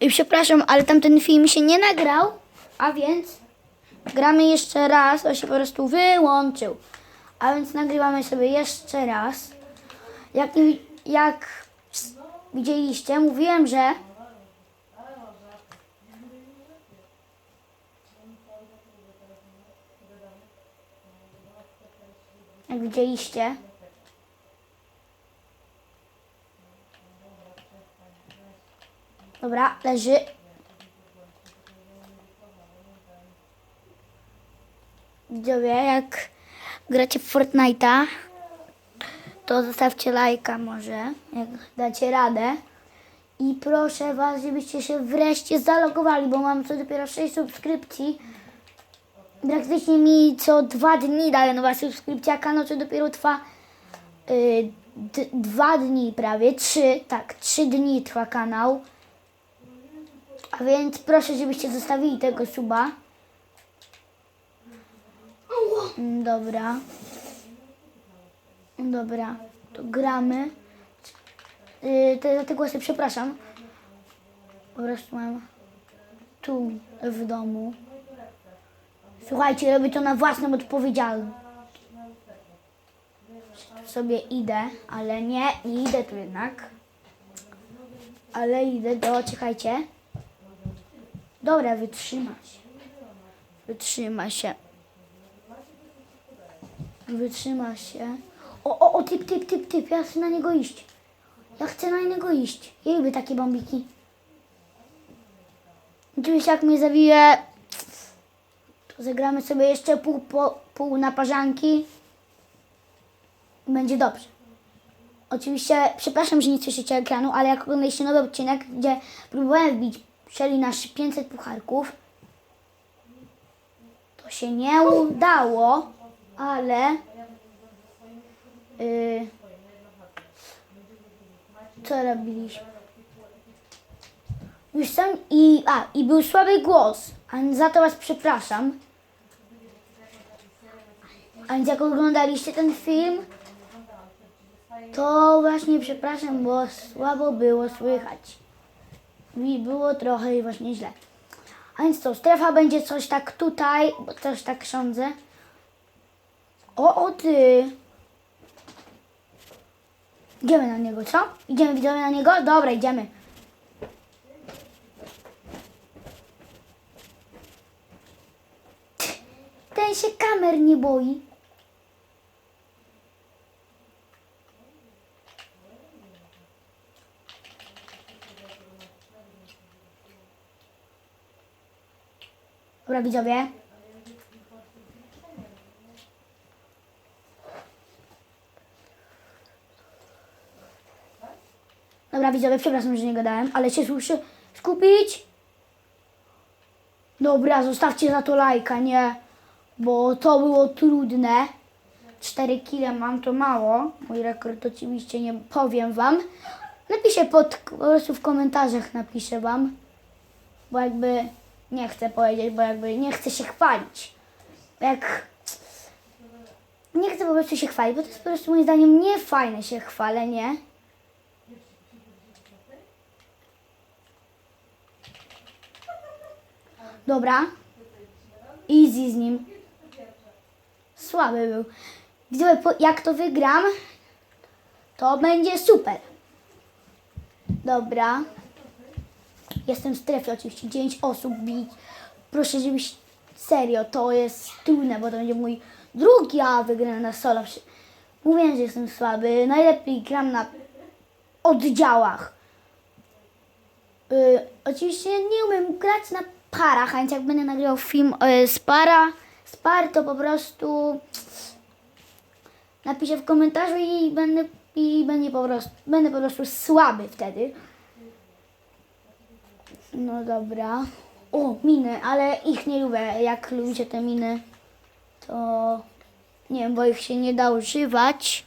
I przepraszam, ale tamten film się nie nagrał, a więc gramy jeszcze raz, on się po prostu wyłączył. A więc nagrywamy sobie jeszcze raz. Jak, jak widzieliście, mówiłem, że jak widzieliście, Dobra, leży. Widzowie, jak gracie w Fortnite'a, to zostawcie lajka może, jak dacie radę. I proszę Was, żebyście się wreszcie zalogowali, bo mam co dopiero 6 subskrypcji. Praktycznie mi co dwa dni daje nowa subskrypcja, a kanał co dopiero trwa y, dwa dni prawie, trzy, tak, trzy dni trwa kanał. A więc proszę, żebyście zostawili tego suba. Mm, Dobra. Dobra, to gramy. Yy, te, te głosy przepraszam. Po prostu mam tu w domu. Słuchajcie, robię to na własną odpowiedzialność. Sobie idę, ale nie, nie idę tu jednak. Ale idę do, czekajcie. Dobra, wytrzyma się. Wytrzyma się. Wytrzyma się. O, o, o, typ, typ, typ, typ, ja chcę na niego iść. Ja chcę na niego iść. Ja lubię takie bombiki. Oczywiście jak mnie zabije, to zagramy sobie jeszcze pół, po, pół naparzanki. Będzie dobrze. Oczywiście, przepraszam, że nie słyszycie ekranu, ale jak oglądaliście nowy odcinek, gdzie próbowałem wbić Shelly na 500 pucharków, to się nie udało, ale yy, co robiliśmy? Już sam i, a, i był słaby głos, a za to was przepraszam. A więc jak oglądaliście ten film, to właśnie przepraszam, bo słabo było słychać. Mi było trochę właśnie źle. A więc to, strefa będzie coś tak tutaj, bo też tak sądzę. O, o ty! Idziemy na niego, co? Idziemy, widzowie, na niego? Dobra, idziemy. Ten się kamer nie boi. Dobra, widzowie. Dobra, widzowie, przepraszam, że nie gadałem, ale się muszę skupić. Dobra, zostawcie za to lajka, nie? Bo to było trudne. 4 kile mam, to mało. Mój rekord oczywiście nie powiem wam. Napiszę pod, po prostu w komentarzach napiszę wam. Bo jakby nie chcę powiedzieć, bo jakby nie chcę się chwalić. Jak nie chcę po prostu się chwalić, bo to jest po prostu moim zdaniem nie fajne się chwalenie. Dobra. Easy z nim. Słaby był. Widzowie, po- jak to wygram, to będzie super. Dobra. Jestem w strefie oczywiście. 9 osób bić. Proszę, żebyś serio, to jest trudne, bo to będzie mój drugi a wygrany na solo. Mówię, że jestem słaby. Najlepiej gram na oddziałach. Y, oczywiście nie umiem grać na parach, a więc jak będę nagrywał film y, z para, z par, to po prostu napiszę w komentarzu i będę i będzie po prostu, będę po prostu słaby wtedy. No dobra. O, miny, ale ich nie lubię. Jak lubicie te miny, to nie wiem, bo ich się nie da używać.